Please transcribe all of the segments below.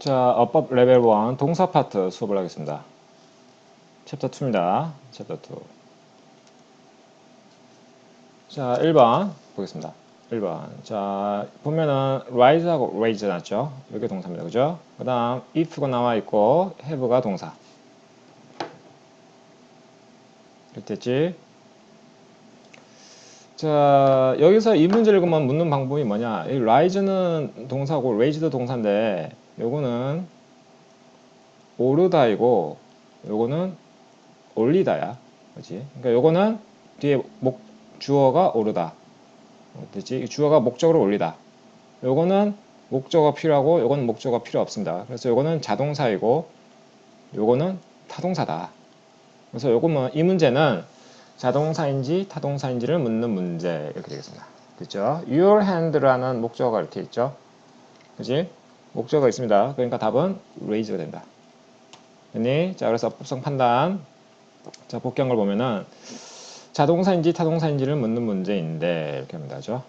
자, 어법 레벨 1 동사 파트 수업을 하겠습니다. 챕터 2입니다. 챕터 2. 자, 1번 보겠습니다. 1번. 자, 보면은 rise하고 raise 났죠? 이게 동사입니다. 그죠? 그 다음 if가 나와 있고 have가 동사. 이렇게 됐지? 자, 여기서 이 문제를 그만 묻는 방법이 뭐냐? 이 rise는 동사고 raise도 동사인데 요거는 오르다이고 요거는 올리다야. 그렇지? 그러니까 요거는 뒤에 목 주어가 오르다. 됐지? 주어가 목적으로 올리다. 요거는 목적어 필요하고 요거는 목적어 필요 없습니다. 그래서 요거는 자동사이고 요거는 타동사다. 그래서 요거는 이 문제는 자동사인지 타동사인지를 묻는 문제 이렇게 되겠습니다. 됐죠? Your hand라는 목적어가 이렇게 있죠. 그지? 목적어가 있습니다. 그러니까 답은 raise가 된다. 됐니? 자, 그래서 법성 판단. 자, 복귀한 걸 보면은 자동사인지 타동사인지를 묻는 문제인데 이렇게 합니다. 그죠?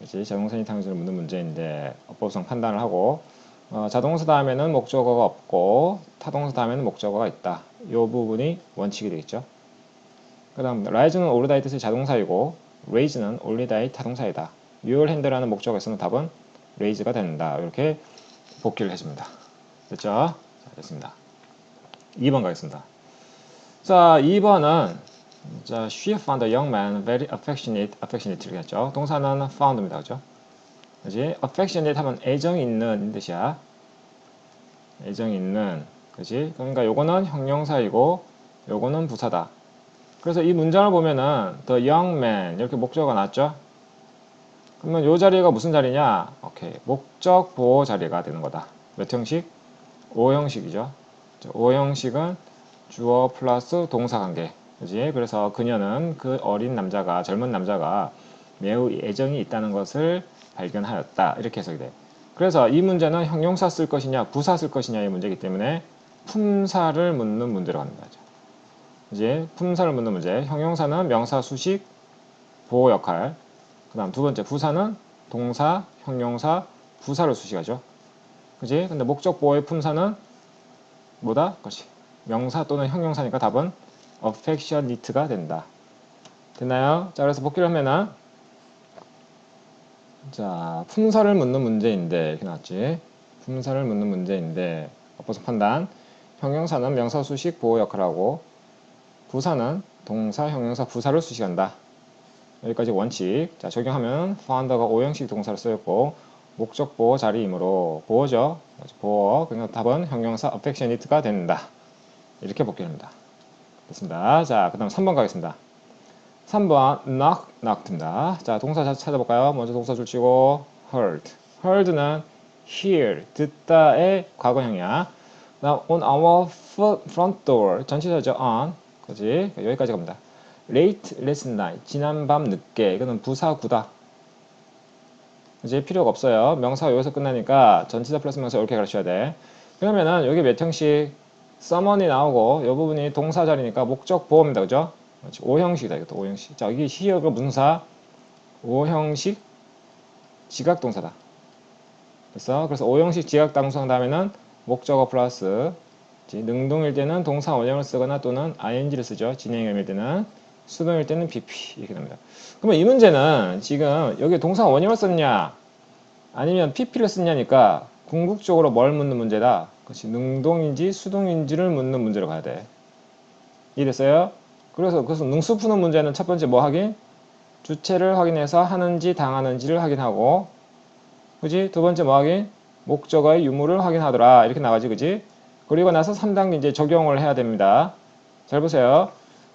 그지? 자동사인지 타동사인지를 묻는 문제인데 어법성 판단을 하고 어, 자동사 다음에는 목적어가 없고 타동사 다음에는 목적어가 있다. 이 부분이 원칙이 되겠죠. 그 다음 rise는 오르다의 뜻의 자동사이고 raise는 올리다의 타동사이다. your hand라는 목적어에서는 답은 raise가 된다. 이렇게 복귀를 해줍니다. 됐죠? 자, 됐습니다. 2번 가겠습니다. 자, 2번은 자, she found a young man very affectionate, affectionate 이렇게 했죠. 동사는 found입니다. 그죠? 그지? affectionate 하면 애정 있는 뜻이야. 애정 있는. 그지? 그러니까 요거는 형용사이고 요거는 부사다. 그래서 이 문장을 보면은 the young man 이렇게 목적어가 났죠? 그러면 요 자리가 무슨 자리냐? 오케이. 목적 보호 자리가 되는 거다. 몇 형식? 5형식이죠. 5형식은 주어 플러스 동사 관계. 그지? 그래서 그녀는 그 어린 남자가, 젊은 남자가 매우 애정이 있다는 것을 발견하였다. 이렇게 해석이 돼. 그래서 이 문제는 형용사 쓸 것이냐, 부사 쓸 것이냐의 문제이기 때문에 품사를 묻는 문제로 가는 거죠. 이제 품사를 묻는 문제. 형용사는 명사, 수식, 보호 역할. 그 다음 두 번째 부사는 동사, 형용사, 부사를 수식하죠. 그지? 근데 목적 보호의 품사는 뭐다? 것이 명사 또는 형용사니까 답은 affectionate가 된다. 됐나요? 자, 그래서 복귀를 하면은 자, 품사를 묻는 문제인데 이렇게 나왔지. 품사를 묻는 문제인데 어법성 판단. 형용사는 명사, 수식, 보호 역할하고 부사는 동사, 형용사, 부사를 수식한다. 여기까지 원칙. 자, 적용하면 found가 오형식 동사를 쓰였고 목적 보호 자리이므로 보호죠. 보호. 그러니까 답은 형용사 affectionate가 된다. 이렇게 복귀합니다. 됐습니다. 자, 그 다음 3번 가겠습니다. 3번 knock, knocked입니다. 자, 동사 찾아볼까요? 먼저 동사 줄 치고 heard. heard는 hear, 듣다의 과거형이야. 그 다음 on our front door. 전치사죠. on. 그지? 여기까지 갑니다. Late last night. 지난 밤 늦게. 이거는 부사구다. 이제 필요가 없어요. 명사가 여기서 끝나니까 전치사 플러스 명사 이렇게 가르쳐야 돼. 그러면은 여기 몇 형식 someone이 나오고 이 부분이 동사 자리니까 목적 보호입니다. 그죠? 5형식이다. 이것도 5형식. 자, 여기 here가 무슨 사? 5형식 지각 동사다. 됐어? 그래서 5형식 지각 동사 다음에는 목적어 플러스 능동일 때는 동사 원형을 쓰거나 또는 ing를 쓰죠. 진행형일 때는 수동일 때는 pp 이렇게 됩니다. 그러면 이 문제는 지금 여기 동사 원형을 썼냐 아니면 pp를 썼냐니까 궁극적으로 뭘 묻는 문제다. 그것이 능동인지 수동인지를 묻는 문제로 가야 돼. 이해됐어요? 그래서 그래서 능수 푸는 문제는 첫 번째 뭐 확인? 주체를 확인해서 하는지 당하는지를 확인하고 그지? 두 번째 뭐 확인? 목적어의 유무를 확인하더라. 이렇게 나가지 그지? 그리고 나서 3단계 이제 적용을 해야 됩니다. 잘 보세요.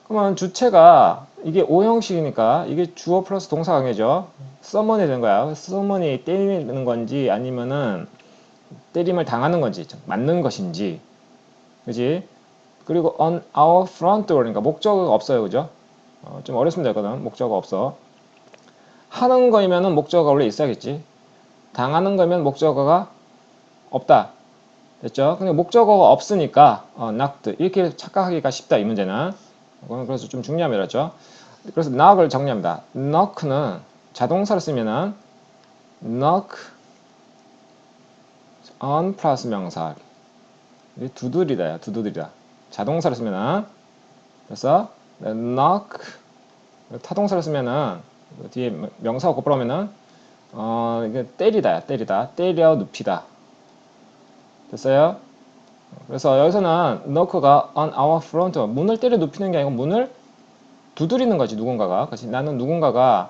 그러면 주체가 이게 오형식이니까 이게 주어 플러스 동사 강해죠. 써머니 되는 거야. 써머니 때리는 건지 아니면은 때림을 당하는 건지 맞는 것인지 그지? 그리고 on our front door 그러니까 목적어가 없어요. 그죠? 어, 좀 어렵습니다. 이거는 목적어 없어. 하는 거이면은 목적어가 원래 있어야겠지. 당하는 거면 목적어가 없다. 됐죠? 근데 목적어가 없으니까 어, knocked 이렇게 착각하기가 쉽다. 이 문제는. 이거는 그래서 좀 중요합니다. 그렇죠? 그래서 knock을 정리합니다. knock는 자동사를 쓰면은 knock on 플러스 명사. 이 두드리다야, 두드리다. 자동사를 쓰면은 그래서 knock 타동사를 쓰면은 그 뒤에 명사가 곧바로 오면은 어 이게 때리다야, 때리다. 때려 눕히다. 됐어요? 그래서 여기서는 knock가 on our front 문을 때려 눕히는 게 아니고 문을 두드리는 거지 누군가가. 그렇지? 나는 누군가가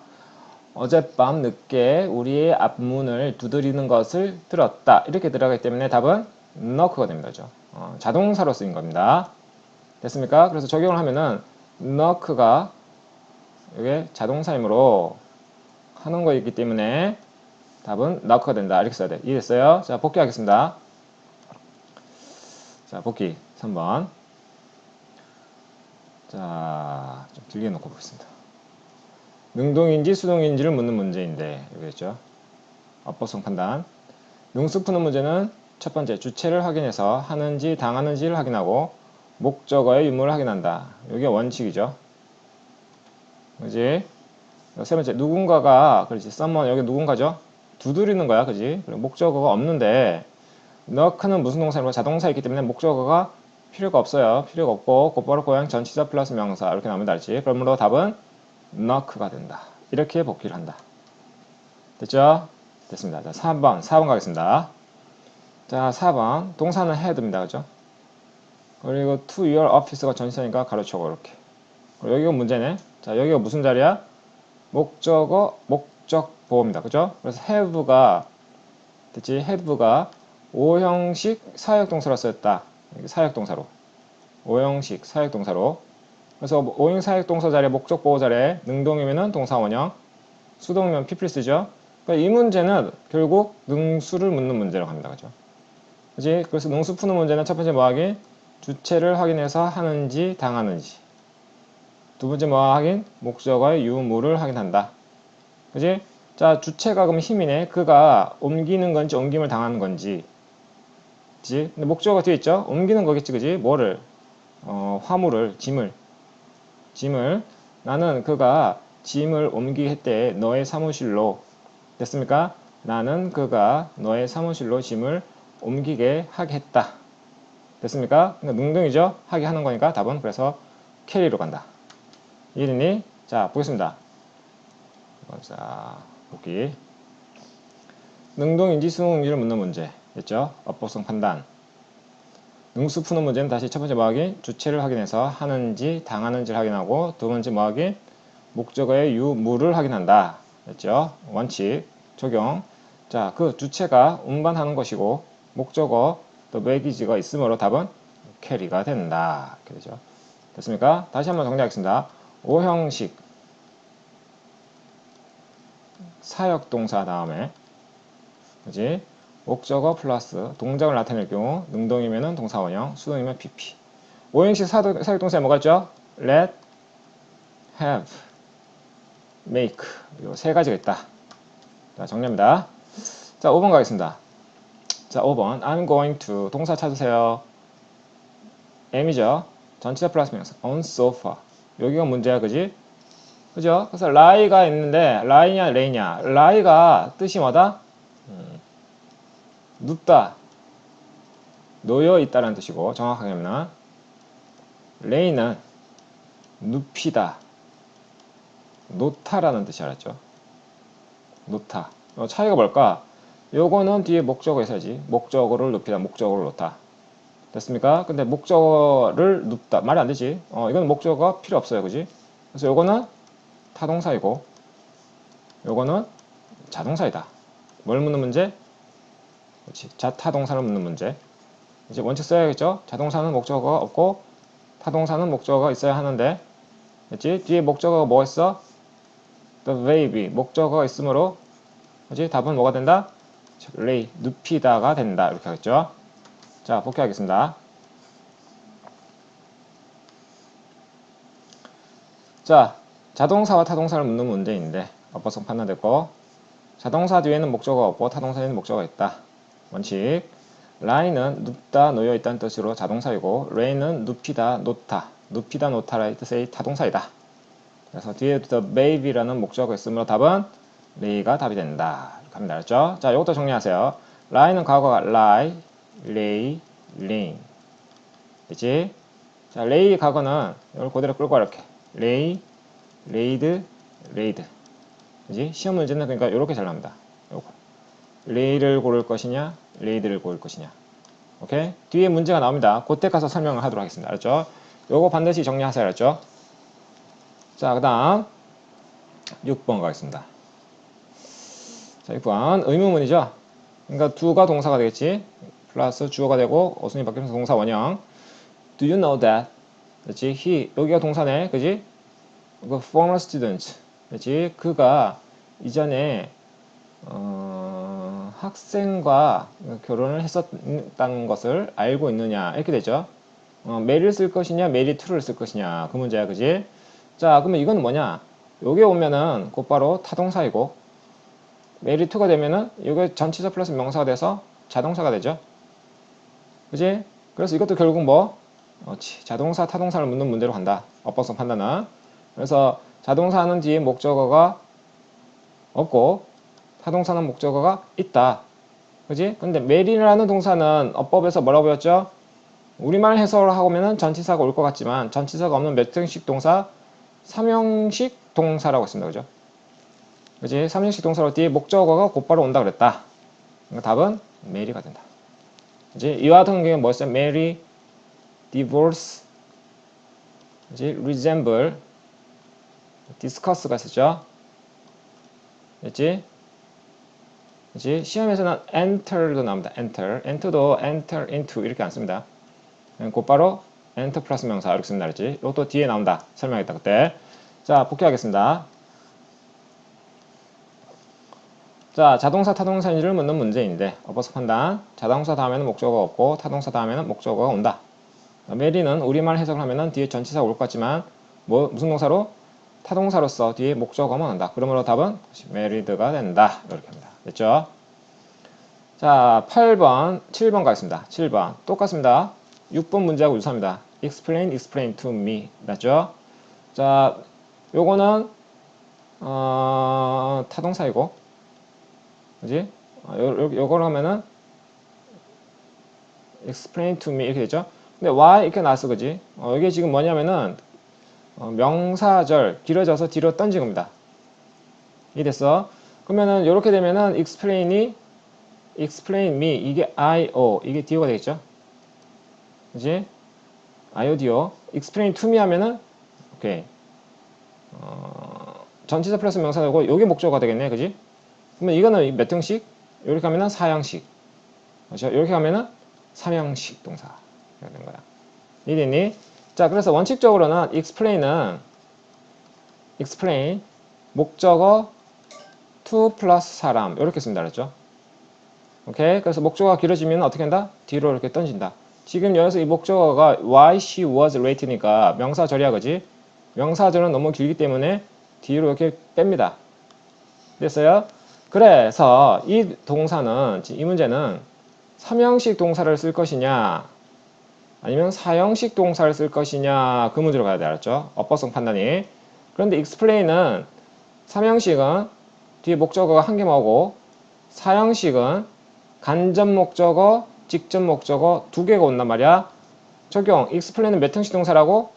어젯밤 늦게 우리의 앞문을 두드리는 것을 들었다. 이렇게 들어가기 때문에 답은 knock가 됩니다. 어, 자동사로 쓰인 겁니다. 됐습니까? 그래서 적용을 하면은 knock가 이게 자동사이므로 하는 거이기 때문에 답은 knock가 된다. 이렇게 써야 돼. 이해됐어요? 자, 복귀하겠습니다. 자, 복귀 3번. 자, 좀 길게 놓고 보겠습니다. 능동인지 수동인지를 묻는 문제인데, 여기겠죠? 어법성 판단. 능수 푸는 문제는 첫 번째, 주체를 확인해서 하는지 당하는지를 확인하고, 목적어의 유무를 확인한다. 이게 원칙이죠. 그지? 세 번째, 누군가가, 그렇지, someone, 여기 누군가죠? 두드리는 거야, 그지? 목적어가 없는데, 너크는 무슨 동사이고 자동사이기 때문에 목적어가 필요가 없어요. 필요가 없고 곧바로 고양 전치사 플러스 명사 이렇게 나오면 알지. 그러므로 답은 너크가 된다. 이렇게 복귀를 한다. 됐죠? 됐습니다. 자, 4번, 4번 가겠습니다. 자, 4번 동사는 head입니다. 그죠? 그리고 to your office가 전치사니까 가로쳐고 이렇게. 여기가 문제네. 자, 여기가 무슨 자리야? 목적어, 목적 보호입니다. 그죠? 그래서 have가 됐지? have가 오형식 사역동사로 쓰였다. 사역동사로. 오형식 사역동사로. 그래서 오형 사역동사 자리에 목적 보호 자리에 능동이면은 동사 원형, 수동이면 쓰죠. 그러니까 이 문제는 결국 능수를 묻는 문제라고 합니다. 그죠? 그지? 그래서 능수 푸는 문제는 첫 번째 뭐하기? 주체를 확인해서 하는지 당하는지. 두 번째 뭐 확인? 목적어의 유무를 확인한다. 그지? 자, 주체가 그럼 힘이네. 그가 옮기는 건지 옮김을 당하는 건지. 그지? 근데 목적어가 뒤에 있죠? 옮기는 거겠지, 그지? 뭐를? 어, 화물을, 짐을. 짐을. 나는 그가 짐을 옮기게 했대. 너의 사무실로. 됐습니까? 나는 그가 너의 사무실로 짐을 옮기게 하게 했다. 됐습니까? 그러니까 능동이죠? 하게 하는 거니까 답은 그래서 캐리로 간다. 이해됐니? 자, 보겠습니다. 자, 보기. 능동인지 수동인지를 묻는 문제. 됐죠? 어법성 판단. 능수 푸는 문제는 다시 첫 번째 뭐하기? 주체를 확인해서 하는지 당하는지를 확인하고 두 번째 뭐하기? 목적어의 유무를 확인한다. 됐죠? 원칙 적용. 자, 그 주체가 운반하는 것이고 목적어 또 매기지가 있으므로 답은 캐리가 된다. 이렇게 되죠. 됐습니까? 다시 한번 정리하겠습니다. 오형식 사역동사 다음에 그지? 목적어 플러스 동작을 나타낼 경우 능동이면 동사 원형, 수동이면 PP. 오형식 사역동사에 뭐가 있죠? let, have, make 이세 가지가 있다. 자, 정리합니다. 자, 5번 가겠습니다. 자, 5번 I'm going to 동사 찾으세요. M이죠. 전치사 플러스 명사 on sofa. 여기가 문제야, 그지? 그죠? 그래서 라이가 있는데 라이냐 레이냐 라이가 뜻이 뭐다? 음, 눕다 놓여 있다는 뜻이고 정확하게 하면 레이는 눕히다 놓다라는 뜻이 알았죠? 놓다 어, 차이가 뭘까? 요거는 뒤에 목적어 있어야지 목적어를 눕히다 목적어를 놓다 됐습니까? 근데 목적어를 눕다 말이 안 되지 어, 이건 목적어가 필요 없어요 그지? 그래서 요거는 타동사이고 요거는 자동사이다. 뭘 묻는 문제? 그렇지. 자타동사를 묻는 문제. 이제 원칙 써야겠죠? 자동사는 목적어가 없고 타동사는 목적어가 있어야 하는데 그렇지? 뒤에 목적어가 뭐 있어? The baby 목적어가 있으므로 그렇지? 답은 뭐가 된다? lay 눕히다가 된다 이렇게 하겠죠? 자 복귀하겠습니다. 자 자동사와 타동사를 묻는 문제인데 어법성 판단됐고 자동사 뒤에는 목적어가 없고 타동사 에는 목적어가 있다. 원칙 라인은 눕다 놓여 있다는 뜻으로 자동사이고 레인은 눕히다 놓다 눕히다 놓다라는 뜻의 타동사이다. 그래서 뒤에 the baby라는 목적어가 있으므로 답은 레이가 답이 된다. 갑니다. 알았죠? 자, 이것도 정리하세요. lie는 과거가 lie, lay, laying. 그치? 자, lay 과거는 이걸 그대로 끌고 와, 이렇게. lay, laid, laid. 그지? 시험 문제는 그러니까 이렇게 잘 나옵니다. 요거. lay를 고를 것이냐, laid를 고를 것이냐. 오케이? 뒤에 문제가 나옵니다. 그때 가서 설명을 하도록 하겠습니다. 알았죠? 요거 반드시 정리하세요. 알았죠? 자, 그 다음 6번 가겠습니다. 자, 6번 의문문이죠. 그러니까 두가 동사가 되겠지. 플러스 주어가 되고 어순이 바뀌면서 동사 원형. Do you know that? 그렇지. He 여기가 동사네. 그지? 그 former student. 그렇지. 그가 이전에 어, 학생과 결혼을 했었다는 것을 알고 있느냐 이렇게 되죠. 어, 메리를 쓸 것이냐 메리 투를 쓸 것이냐 그 문제야 그지? 자 그러면 이건 뭐냐? 여기 오면은 곧바로 타동사이고 메리 투가 되면은 이게 전치사 플러스 명사가 돼서 자동사가 되죠. 그지? 그래서 이것도 결국 뭐 어, 자동사 타동사를 묻는 문제로 간다. 어법성 판단은. 그래서 자동사는 뒤에 목적어가 없고 타동사는 목적어가 있다. 그지? 근데 메리라는 동사는 어법에서 뭐라고 배웠죠? 우리말 해석을 하면은 전치사가 올 것 같지만 전치사가 없는 몇 형식 동사? 삼형식 동사라고 했습니다. 그죠? 그지? 삼형식 동사로 뒤에 목적어가 곧바로 온다 그랬다. 그러니까 답은 메리가 된다. 그지? 이와 같은 경우에 뭐였어요? marry, divorce, 그지? resemble, discuss가 있었죠? 그지? 그지? 시험에서는 enter도 나옵니다. enter. enter도 enter into 이렇게 안 씁니다. 곧바로 enter 플러스 명사 이렇게 씁니다. 그랬지? 이것도 뒤에 나온다. 설명했다 그때. 자, 복귀하겠습니다. 자, 자동사 타동사인지를 묻는 문제인데 어버스 판단. 자동사 다음에는 목적어가 없고 타동사 다음에는 목적어가 온다. 메리는 우리말 해석을 하면은 뒤에 전치사가 올것 같지만 뭐 무슨 동사로? 타동사로서 뒤에 목적어만 온다. 그러므로 답은 메리드가 된다. 이렇게 합니다. 됐죠? 자, 8번, 7번 가겠습니다. 7번. 똑같습니다. 6번 문제하고 유사합니다. explain, explain to me. 맞죠? 자, 요거는, 어, 타동사이고, 그지? 어, 요, 요, 요걸 하면은, explain to me 이렇게 되죠? 근데 why 이렇게 나왔어, 그지? 어, 이게 지금 뭐냐면은, 어, 명사절 길어져서 뒤로 던진 겁니다. 이해됐어? 그러면은 이렇게 되면은 explain이 explain me 이게 io 이게 dio가 되겠죠? 그지? iodio explain to me 하면은 오케이 어, 전치사 플러스 명사되고 이게 목적어가 되겠네, 그지? 그러면 이거는 몇 형식? 이렇게 하면은 사형식, 그렇죠? 이렇게 하면은 삼형식 동사가 되는 거야. 이해됐니? 자, 그래서 원칙적으로는 explain은 explain 목적어 to 플러스 사람 이렇게 씁니다. 그랬죠? 오케이. 그래서 목적어가 길어지면 어떻게 한다? 뒤로 이렇게 던진다. 지금 여기서 이 목적어가 why she was late니까 명사절이야, 그지? 명사절은 너무 길기 때문에 뒤로 이렇게 뺍니다. 됐어요? 그래서 이 동사는 이 문제는 삼형식 동사를 쓸 것이냐 아니면 사형식 동사를 쓸 것이냐 그 문제로 가야 돼 알았죠? 어법성 판단이 그런데 explain은 삼형식은 뒤에 목적어가 한 개만 오고 사형식은 간접 목적어, 직접 목적어 두 개가 온단 말이야. 적용 explain은 몇 형식 동사라고?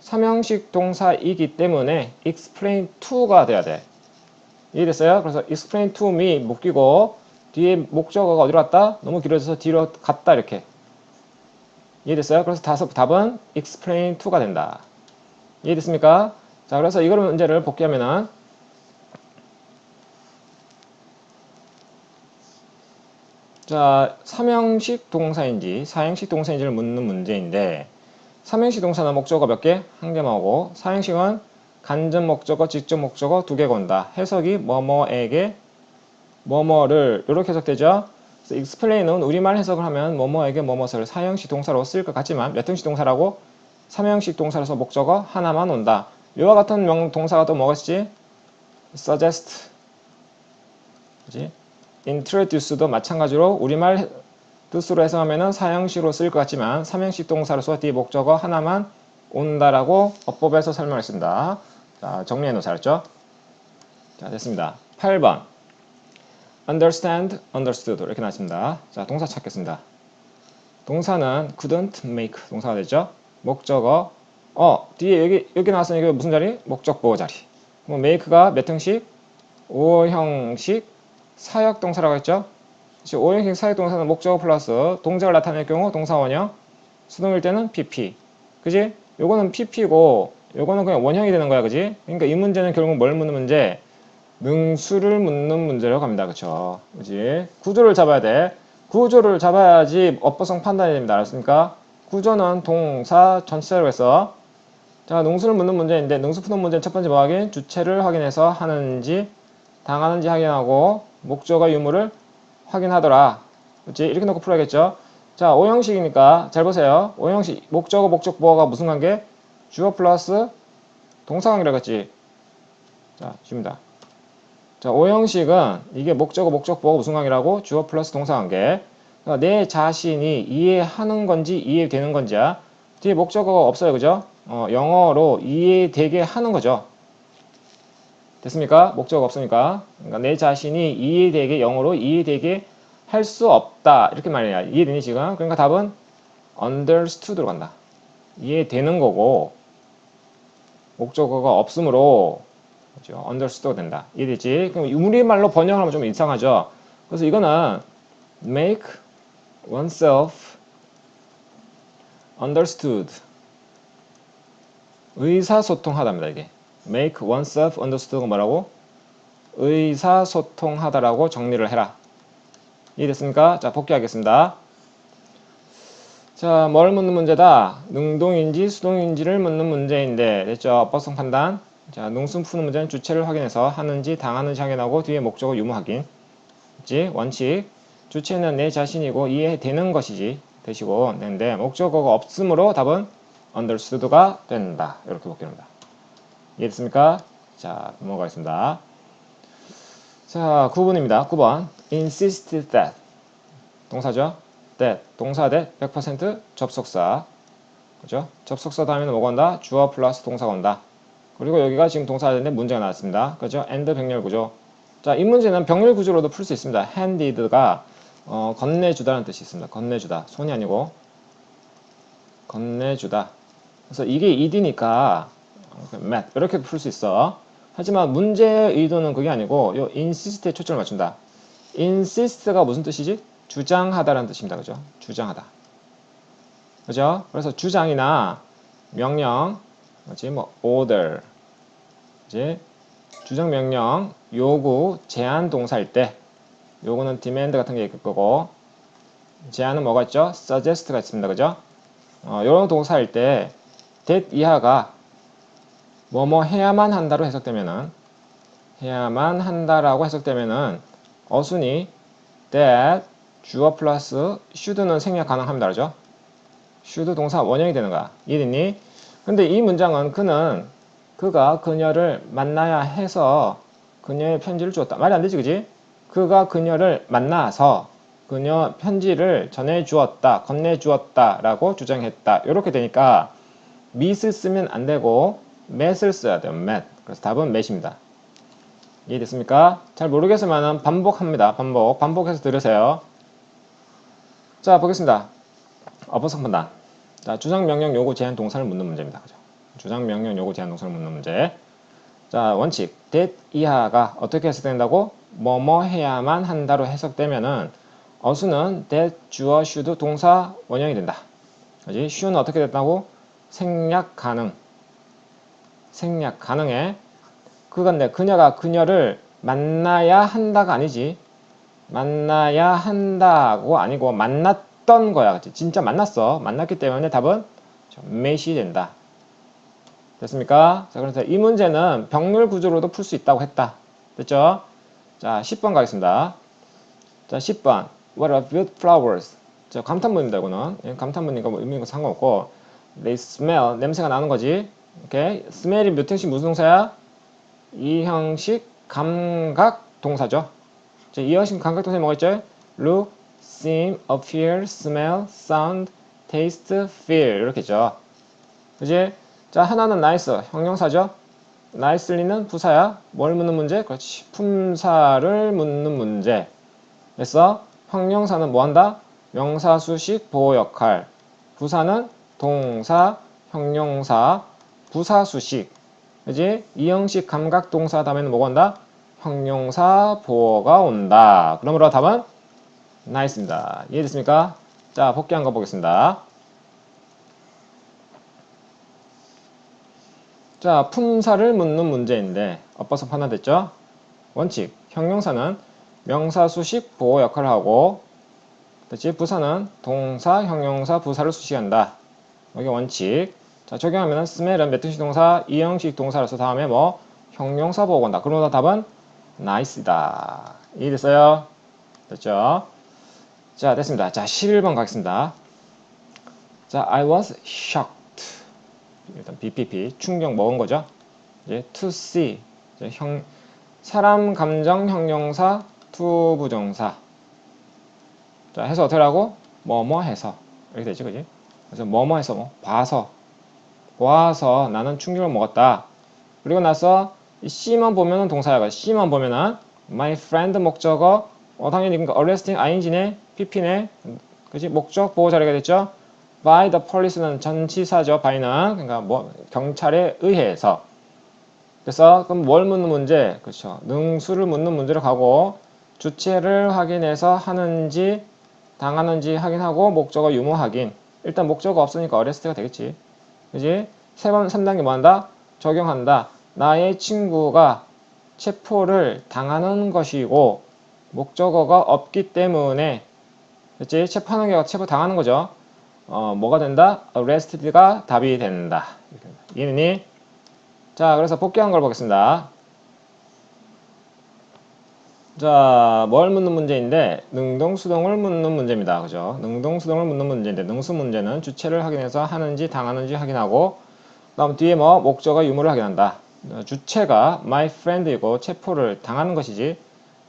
삼형식 동사이기 때문에 explain to가 돼야 돼. 이해됐어요? 그래서 explain to me 묶이고 뒤에 목적어가 어디로 갔다? 너무 길어져서 뒤로 갔다 이렇게. 이해됐어요? 그래서 다섯 답은 explain to가 된다. 이해됐습니까? 자, 그래서 이걸 문제를 복귀하면은 자, 삼형식 동사인지 사형식 동사인지를 묻는 문제인데 삼형식 동사는 목적어 몇 개? 한 개만 오고 사형식은 간접 목적어, 직접 목적어 두 개가 온다. 해석이 뭐뭐에게 뭐뭐를 이렇게 해석되죠? 그래서 explain은 우리말 해석을 하면 뭐뭐에게 뭐뭐를 사형식 동사로 쓸것 같지만 몇 형식 동사라고? 삼형식 동사로서 목적어 하나만 온다. 이와 같은 명 동사가 또 뭐가 있지? suggest, 그지? Introduce도 마찬가지로 우리말 뜻으로 해석하면 사형식으로 쓸것 같지만 삼형식 동사로서 뒤에 목적어 하나만 온다라고 어법에서 설명했습니다. 자, 정리해 알았죠? 자, 됐습니다. 8번. understand, understood 이렇게 나왔습니다. 자, 동사 찾겠습니다. 동사는 couldn't make 동사가 되죠. 목적어 어 뒤에 여기 여기 나왔으니까 무슨 자리? 목적 보호 자리. 그럼 make가 몇 형식? 5형식 사역 동사라고 했죠. 5형식 사역 동사는 목적어 플러스 동작을 나타낼 경우 동사 원형 수동일 때는 pp. 그지? 요거는 pp고 요거는 그냥 원형이 되는 거야. 그지? 그러니까 이 문제는 결국 뭘 묻는 문제? 능수를 묻는 문제라고 합니다. 그쵸? 그지? 구조를 잡아야 돼. 구조를 잡아야지 어법성 판단이 됩니다. 알았습니까? 구조는 동사 전체로 해서 자, 능수를 묻는 문제인데 능수 푸는 문제는 첫 번째 뭐 확인? 주체를 확인해서 하는지 당하는지 확인하고 목적어 유무를 확인하더라. 그렇지? 이렇게 놓고 풀어야겠죠? 자, 오형식이니까 잘 보세요. 오형식 목적어 목적 보어가 무슨 관계? 주어 플러스 동사 관계라고 했지. 자, 쉽니다. 자, 오형식은 이게 목적어 목적 보어가 무슨 관계라고? 주어 플러스 동사 관계. 그러니까 내 자신이 이해하는 건지 이해되는 건지야. 뒤에 목적어가 없어요. 그죠? 어, 영어로 이해되게 하는 거죠. 됐습니까? 목적어가 없으니까. 그러니까 내 자신이 이해되게 영어로 이해되게 할 수 없다. 이렇게 말해야 이해되니 지금? 그러니까 답은 understood로 간다. 이해되는 거고 목적어가 없으므로 그죠? understood 된다. 이해되지? 그럼 우리말로 번역을 하면 좀 이상하죠. 그래서 이거는 make oneself understood 의사소통하답니다 이게 make oneself understood가 뭐라고? 의사소통하다라고 정리를 해라 이해됐습니까? 자 복귀하겠습니다 자 뭘 묻는 문제다? 능동인지 수동인지를 묻는 문제인데 됐죠? 법성 판단 자 능순 푸는 문제는 주체를 확인해서 하는지 당하는지 확인하고 뒤에 목적어 유무 확인 있지? 원칙 주체는 내 자신이고 이해되는 것이지 되시고 되는데 목적어가 없으므로 답은 understood가 된다. 이렇게 복귀합니다. 이해됐습니까? 자, 넘어가겠습니다. 자, 9번입니다. 9번. insist that. 동사죠? that. 동사 대100% 접속사. 그죠? 접속사 다음에는 뭐가 온다? 주어 플러스 동사가 온다. 그리고 여기가 지금 동사가 되는데 문제가 나왔습니다. 그죠? and 병렬 구조. 자, 이 문제는 병렬 구조로도 풀 수 있습니다. handed가 어, 건네주다라는 뜻이 있습니다. 건네주다. 손이 아니고 건네주다. 그래서 이게 id니까 met 이렇게 풀 수 있어. 하지만 문제의 의도는 그게 아니고 요 insist에 초점을 맞춘다. insist가 무슨 뜻이지? 주장하다라는 뜻입니다. 그죠? 주장하다. 그죠? 그래서 주장이나 명령, 뭐지? 뭐 order, 이제 주장 명령, 요구, 제한 동사일 때 요거는 demand 같은 게 있을 거고 제한은 뭐가 있죠? suggest가 있습니다. 그죠? 어, 요런 동사일 때 that 이하가 뭐뭐 해야만 한다로 해석되면은 해야만 한다라고 해석되면은 어순이 that 주어 플러스 should는 생략 가능합니다. 그죠? should 동사 원형이 되는 거야. 이해됐니? 근데 이 문장은 그는 그가 그녀를 만나야 해서 그녀의 편지를 주었다. 말이 안 되지, 그지? 그가 그녀를 만나서 그녀 편지를 전해 주었다, 건네 주었다라고 주장했다. 이렇게 되니까 밑을 쓰면 안 되고 met을 써야 돼요. met. 그래서 답은 met입니다. 이해됐습니까? 잘 모르겠으면 반복합니다. 반복. 반복해서 들으세요. 자, 보겠습니다. 어법성 판단. 자, 주장 명령 요구 제한 동사를 묻는 문제입니다. 그죠? 주장 명령 요구 제한 동사를 묻는 문제. 자, 원칙. that 이하가 어떻게 해석된다고? 뭐뭐 해야만 한다로 해석되면은 어수는 that, 주어, should 동사 원형이 된다. 그지? should는 어떻게 됐다고? 생략 가능. 생략 가능해. 그건데 그녀가 그녀를 만나야 한다가 아니지. 만나야 한다고 아니고 만났던 거야. 그치? 진짜 만났어. 만났기 때문에 답은 met이 된다. 됐습니까? 자, 그래서 이 문제는 병렬 구조로도 풀 수 있다고 했다. 됐죠? 자, 10번 가겠습니다. 자, 10번. What are beautiful flowers? 자, 감탄문입니다, 이거는. 예, 감탄문이니까 뭐 의미가 상관없고. They smell. 냄새가 나는 거지. 오케이. smell이 몇 형식 무슨 동사야? 이 형식 감각 동사죠. 자, 이 형식 감각 동사에 뭐가 있죠? look, seem, appear, smell, sound, taste, feel. 이렇게 있죠. 그지? 자, 하나는 nice. 형용사죠. nicely는 부사야. 뭘 묻는 문제? 그렇지. 품사를 묻는 문제. 그래서 형용사는 뭐 한다? 명사, 수식, 보호 역할. 부사는 동사, 형용사, 부사, 수식. 그지? 이형식 감각 동사 다음에는 뭐가 온다? 형용사, 보호가 온다. 그러므로 답은 나이스입니다. 이해됐습니까? 자, 복귀한 거 보겠습니다. 자, 품사를 묻는 문제인데 엇버섯 하나 됐죠? 원칙, 형용사는 명사, 수식, 보호 역할을 하고 그렇지? 부사는 동사, 형용사, 부사를 수식한다. 여기 원칙. 자, 적용하면 스멜은 매트식 동사, 이형식 동사로서 다음에 뭐 형용사 보고 온다. 그러면 답은 나이스다. 이해됐어요? 됐죠? 자, 됐습니다. 자, 11번 가겠습니다. 자, I was shocked. 일단 BPP 충격 먹은 거죠. 이제 to see 이제 형 사람 감정 형용사 to 부정사. 자, 해서 어떻게 하고 뭐뭐 해서 이렇게 되지, 그지? 그래서 뭐뭐 해서 뭐 봐서 보아서 나는 충격을 먹었다. 그리고 나서 이 C만 보면은 동사야. C만 보면은 my friend 목적어 어 당연히 그러니까 arresting ing네 pp네 그지 목적 보호 자리가 됐죠. by the police는 전치사죠. by는 그러니까 뭐 경찰에 의해서 그래서 그럼 뭘 묻는 문제 그렇죠. 능수를 묻는 문제로 가고 주체를 확인해서 하는지 당하는지 확인하고 목적어 유무 확인 일단 목적어 없으니까 arrest가 되겠지. 그지? 세 번, 3단계 뭐 한다? 적용한다. 나의 친구가 체포를 당하는 것이고, 목적어가 없기 때문에, 그치? 체포하는 게 체포 당하는 거죠. 어, 뭐가 된다? arrested가 답이 된다. 이해니? 자, 그래서 복귀한 걸 보겠습니다. 자, 뭘 묻는 문제인데 능동수동을 묻는 문제입니다. 그죠? 능동수동을 묻는 문제인데 능수 문제는 주체를 확인해서 하는지 당하는지 확인하고 그다음 뒤에 뭐 목적어 유무를 확인한다. 주체가 my friend이고 체포를 당하는 것이지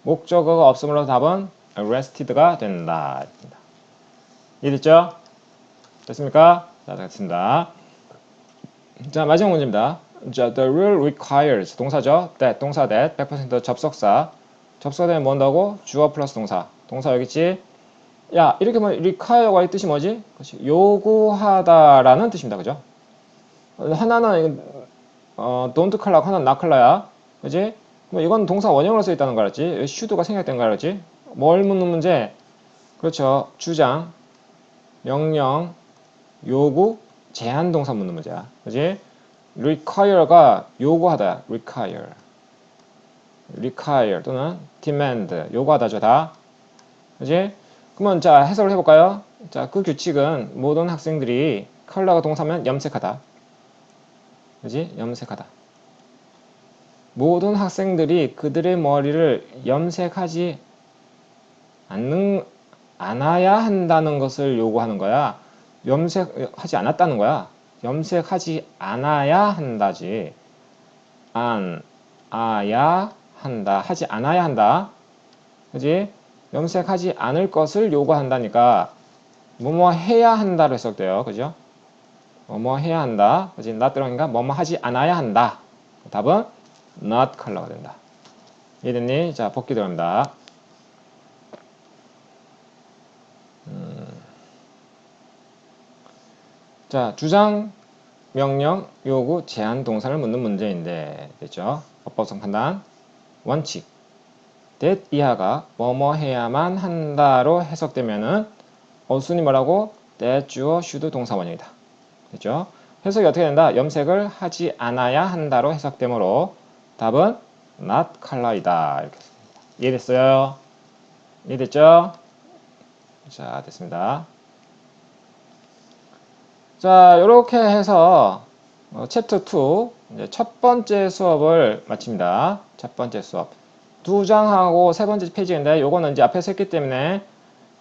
목적어가 없음으로 답은 arrested가 된다. 이해됐죠? 됐습니까? 자, 됐습니다. 자, 마지막 문제입니다. 자, the rule requires 동사죠. that 동사 that 100% 접속사 접속사 되면 뭔다고? 주어 플러스 동사. 동사 여기 있지? 야, 이렇게 뭐 require가 이 뜻이 뭐지? 그렇지. 요구하다라는 뜻입니다. 그죠? 하나는 어, don't call라고 하나는 not call야. 그지? 뭐 이건 동사 원형으로 써 있다는 거 알았지? should가 생략된 거 알았지? 뭘 묻는 문제? 그렇죠. 주장, 명령, 요구, 제한 동사 묻는 문제야. 그지? require가 요구하다. require. Require 또는 demand 요구하다죠 다 그지? 그러면 자 해석을 해볼까요? 자그 규칙은 모든 학생들이 컬러가 동사면 염색하다 그지? 염색하다 모든 학생들이 그들의 머리를 염색하지 않는 않아야 한다는 것을 요구하는 거야 염색하지 않았다는 거야 염색하지 않아야 한다지 안 아야 한다 하지 않아야 한다. 그지? 염색하지 않을 것을 요구한다니까. 뭐뭐 해야 한다로 해석돼요. 그죠? 뭐뭐 해야 한다. 그지? not 들어가니까 뭐뭐 하지 않아야 한다. 답은 not 컬러가 된다. 이해됐니? 자 복귀 들어갑니다. 음. 자 주장 명령 요구 제한 동사를 묻는 문제인데 됐죠? 법법성 판단 원칙 that 이하가 뭐뭐 해야만 한다로 해석되면은 어순이 뭐라고 that 주어 should 동사 원형이다. 됐죠? 해석이 어떻게 된다? 염색을 하지 않아야 한다로 해석되므로 답은 not color이다. 이렇게 씁니다. 이해됐어요? 이해됐죠? 자, 됐습니다. 자, 이렇게 해서 어, 챕터 2 이제 첫 번째 수업을 마칩니다. 첫 번째 수업. 두 장하고 세 번째 페이지인데 요거는 이제 앞에서 했기 때문에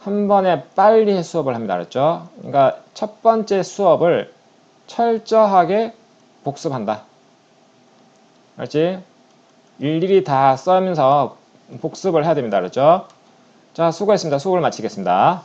한 번에 빨리 수업을 합니다. 알았죠? 그러니까 첫 번째 수업을 철저하게 복습한다. 알지? 일일이 다 써면서 복습을 해야 됩니다. 알았죠? 자, 수고했습니다. 수업을 마치겠습니다.